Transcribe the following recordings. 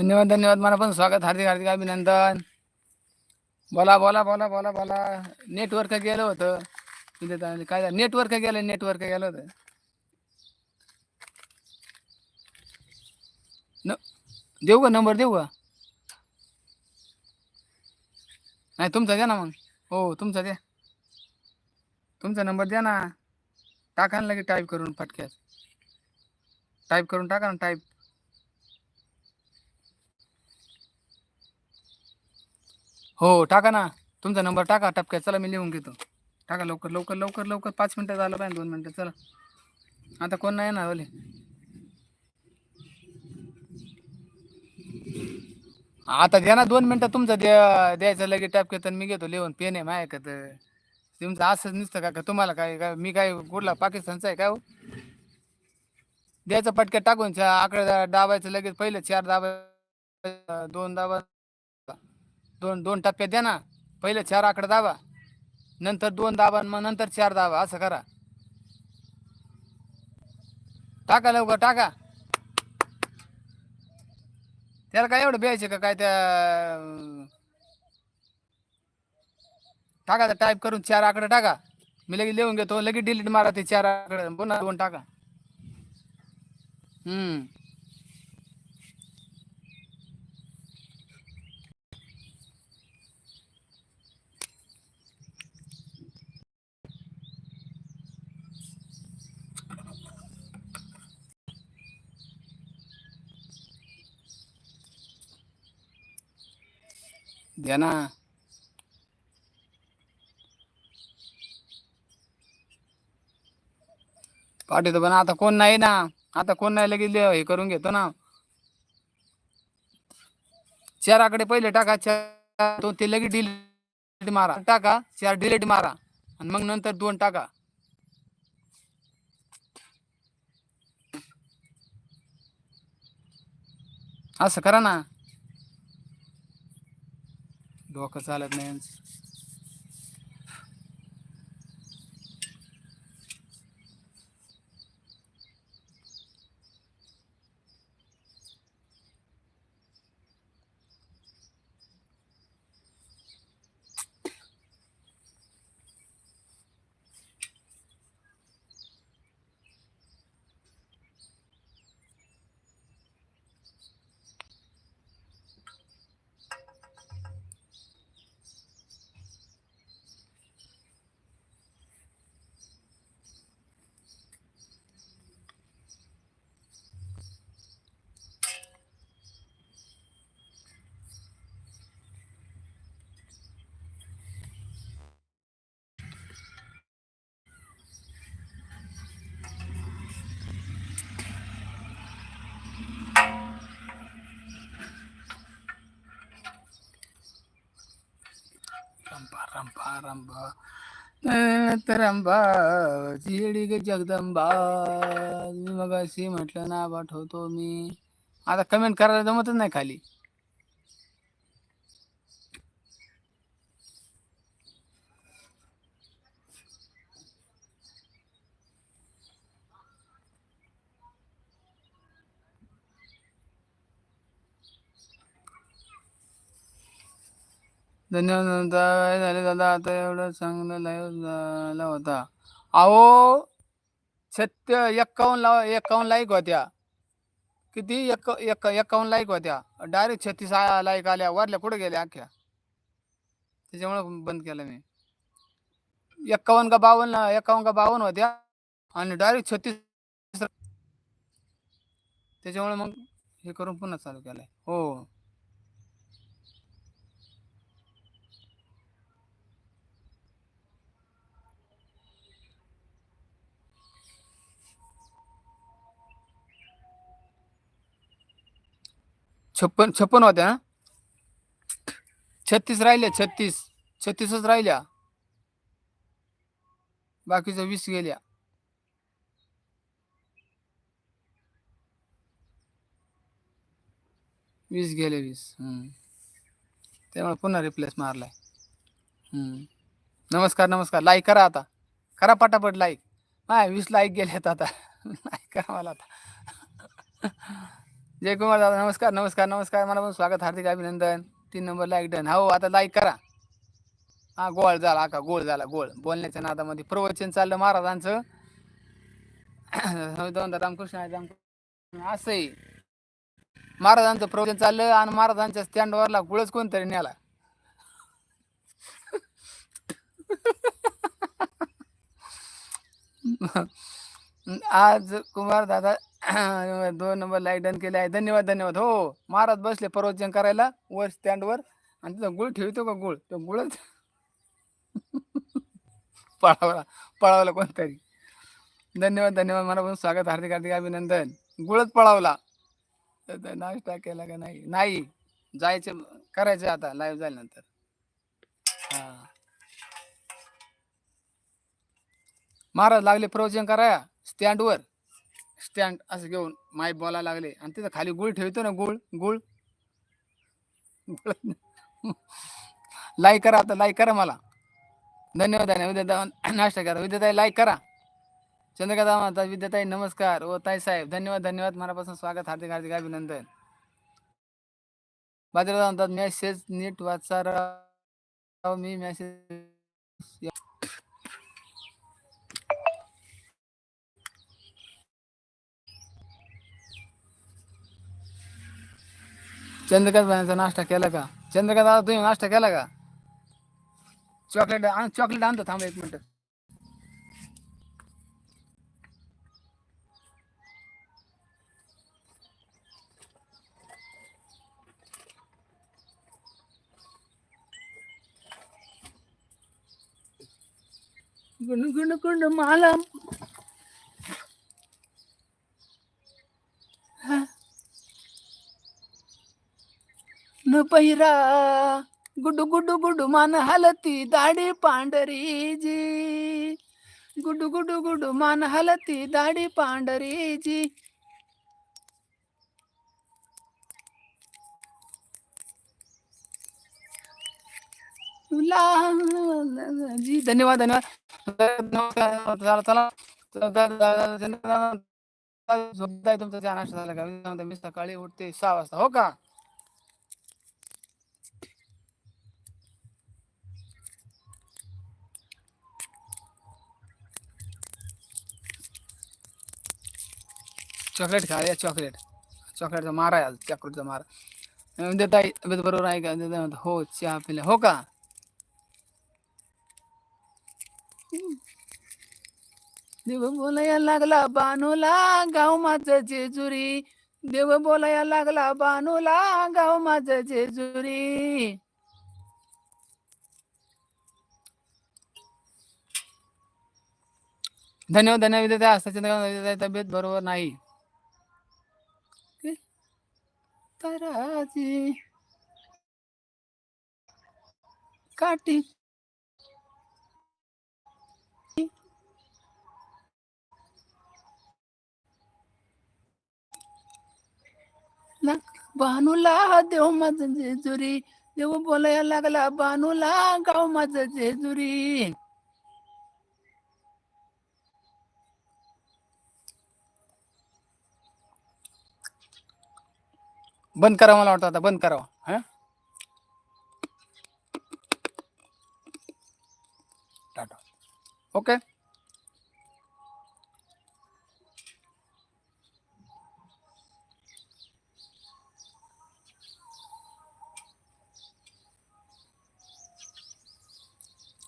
धन्यवाद धन्यवाद. मला पण स्वागत हार्दिक हार्दिक अभिनंदन. बोला बोला बोला बोला बोला. नेटवर्क गेलं होतं. तिथे काय झालं? नेटवर्क गेलं नेटवर्क गेलं होतं. न देऊ का नंबर देऊ का? नाही तुमचा द्या ना मग. हो तुमचा द्या तुमचा नंबर द्या ना. टाका ना लगेच टाईप करून फटक्यात. टाईप करून टाका ना टाईप हो टाका ना. तुमचा नंबर टाका टपक्यात. चला मी लिहून घेतो. टाका लवकर लवकर लवकर लवकर. पाच मिनटं झालं पाहिजे दोन मिनटं. चला. आता कोण नाही ना ओले? आता द्या ना दोन मिनटं तुमचं द्या द्यायचं लगेच टपक्यात आणि मी घेतो लिहून. पेन आहे माझ्या तर तुमचं असंच नुसतं का का तुम्हाला काय काय मी काय कुठला पाकिस्तानचा आहे काय हो? द्यायचं पटक्यात टाकून. आकडे दाबायचं लगेच. पहिले चार दाबा दोन दाबा. दोन दोन टप्प्यात द्या ना. पहिले चार आकडे दाबा. नंतर दोन दाबा आणि मग नंतर चार दाबा. असं करा. टाका लवकर टाका. त्याला काय एवढं द्यायचं का? काय त्या टाका टाका टाईप करून चार आकडे टाका. मी लगेच लिहून घेतो. लगेच डिलीट मारा ते चार आकडे. पुन्हा दोन टाका. हम्म. द्या ना पाठवतो पण आता कोण नाही ना आता कोण नाही लगेच हे करून घेतो ना चार आकडे पहिले टाका चार दोन ते लगेच डिलीट मारा टाका चार डिलीट मारा आणि मग नंतर दोन टाका असं करा ना ఒక చాల रंभा रंभा रंभा नयनात रंभा चिडी ग जगदंबा मी मग अशी म्हटलं ना पाठवतो मी आता कमेंट करायला जमतच नाही खाली धन्यवाद दादा काय झाले दादा. आता एवढं चांगलं लाईव्ह झाला होता. अहो सत्य एक्कावन्न ला एक्कावन्न लाईक होत्या. किती एक एक एक्कावन्न लाईक होत्या. डायरेक्ट छत्तीस लाईक आल्या. वरल्या कुठे गेल्या अख्ख्या? त्याच्यामुळे बंद केलं मी. एक्कावन्न का बावन्न एक्कावन्न का बावन्न होत्या. आणि डायरेक्ट छत्तीस त्याच्यामुळे मग हे करून पुन्हा चालू केलंय. हो. छप्पन छप्पन होत्या ना? छत्तीस राहिल्या छत्तीस. छत्तीसच राहिल्या. बाकीच्या वीस गेल्या. वीस गेले वीस. हम्म. त्यामुळे पुन्हा रिप्लेस मारलाय. हम्म. नमस्कार नमस्कार. लाईक करा आता. करा पटापट लाईक हा वीस लाईक गेलेत आता. लाईक करा मला आता. जयकुमार दादा नमस्कार नमस्कार नमस्कार. मला पण स्वागत हार्दिक अभिनंदन. तीन नंबर लाईक डन हो आता लाईक करा. हा गोळ झाला का गोळ झाला गोळ बोलण्याच्या नादामध्ये प्रवचन चाललं महाराजांचं. दोनदा रामकृष्ण रामकृष्ण. असंही. महाराजांचं प्रवचन चाललं आणि महाराजांच्या स्टँडवरला गुळच कोणतरी नेला. आज कुमार दादा दोन नंबर लाईक डन केले आहे. धन्यवाद धन्यवाद. हो महाराज बसले प्रवचन करायला वर स्टँडवर आणि तिथं गुळ ठेवतो का गुळ? तो गुळच पळावला पळावला कोणतरी. धन्यवाद धन्यवाद. मला पण स्वागत हार्दिक हार्दिक अभिनंदन. गुळच पळावला. नाश्ता केला का नाही? नाही. जायचं करायचं आता लाईव्ह झाल्यानंतर. हा. महाराज लागले प्रवचन कराया स्टँडवर स्टँड असं घेऊन माय बोलायला लागले. आणि तिथं खाली गुळ ठेवतो ना गुळ गुळ. लाईक करा आता लाईक करा मला. धन्यवाद आहे विद्याता नाश्ता करा. विद्याताई लाईक करा. चंद्रकांत माता विद्याताई नमस्कार. ओ ताई साहेब धन्यवाद धन्यवाद. मनापासून स्वागत हार्दिक हार्दिक अभिनंदन. बाजारात म्हणतात मेसेज नीट वाचा राव मी मेसेज चंद्रकांत भाईचा नाश्ता केला का चंद्रकांत दादा तुम्ही नाश्ता केला का चॉकलेट आण चॉकलेट आणतो थांब एक मिनिट गुण गुण गुण माला न पहिरा. गुडू गुडू गुडू मान हलती दाढी पांढरी जी गुडू गुडू गुडू मान हलती दाढी पांढरी जी जी धन्यवाद धन्यवाद. चला चला. झोपताय तुमचा का? मी सकाळी उठते सहा वाजता हो का? चॉकलेट खा या चॉकलेट. चॉकलेटचा मारा आहे आज चॉकलेटचा मारा. देता बरोबर आहे का? देता हो चहा पिला. हो का? देव बोलाया लागला बानूला गाव माझं जेजुरी. देव बोलाया लागला बानूला गाव माझं जेजुरी. धन्यवाद धन्यवाद विद्यार्थी असताचे तब्येत बरोबर नाही. तराजी काटी बानूला देव माझं जेजुरी देव बोलायला लागला बानूला गाव माझं जेजुरी बंद करा वाटतं आता, बंद करावं हा. टाटा. ओके.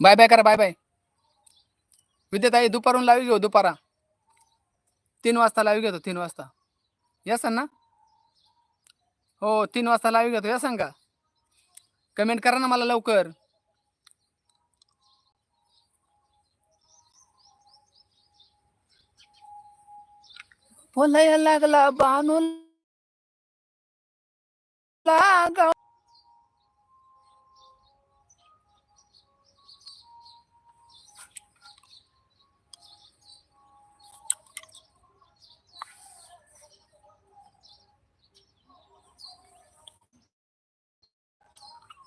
बाय बाय करा बाय बाय विद्याताई, दुपारून लावी घेऊ, दुपारा. तीन वाजता लावी घेतो, तीन वाजता. या ना हो तीन वाजता लाईव्ह घेतो या सांगा. कमेंट करा ना मला लवकर. बोलायला लागला बानू लागाव